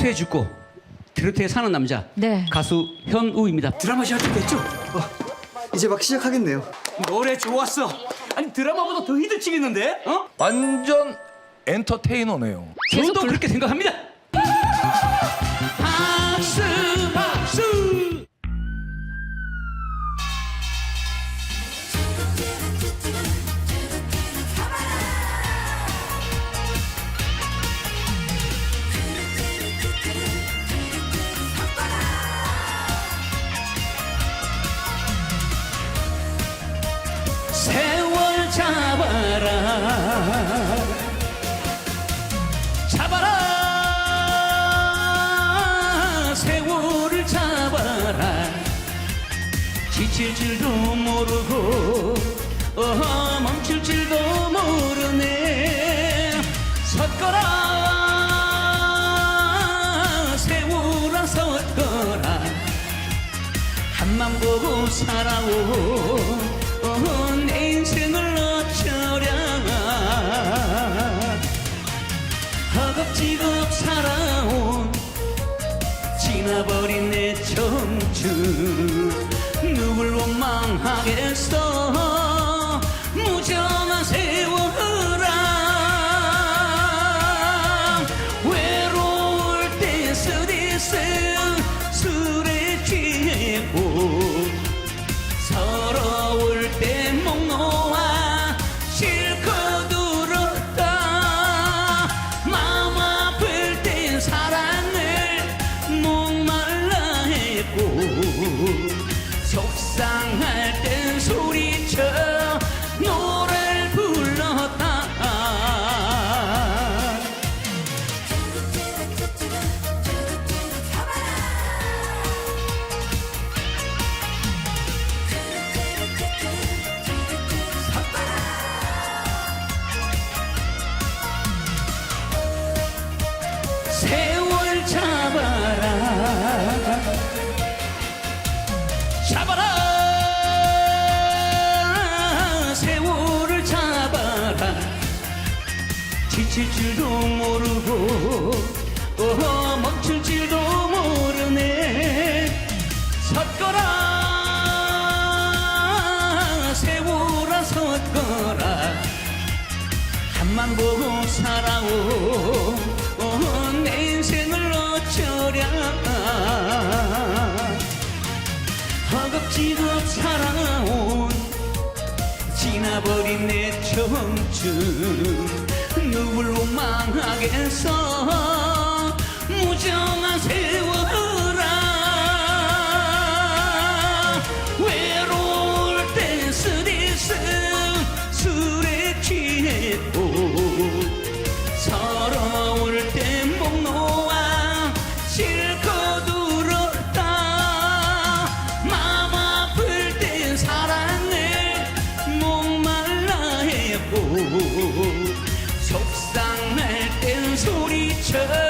트로트에 죽고 트로트에 사는 남자 네. 가수 현우입니다. 드라마 시작됐죠? 이제 막 시작하겠네요. 노래 좋았어. 아니 드라마보다 더 히트치겠는데? 어? 완전 엔터테이너네요. 저도 그렇게 생각합니다. 박수. 세월 잡아라. 잡아라. 세월을 잡아라. 지칠 줄도 모르고 어, 멈출 줄도 모르네. 섰거라. 세월아 섰거라. 한만 보고 살아오 인생을 어쩌랴 허겁지겁 살아온 지나버린 내 청춘 누굴 원망하겠 세월 잡아라. 잡아라. 세월을 잡아라. 지칠 줄도 모르고 어, 멈출 줄도 모르네. 섰거라. 세월아 섰거라. 한만 보고 살아오 지나버린 내 청춘 누굴 원망하겠어 속상할 땐 소리쳐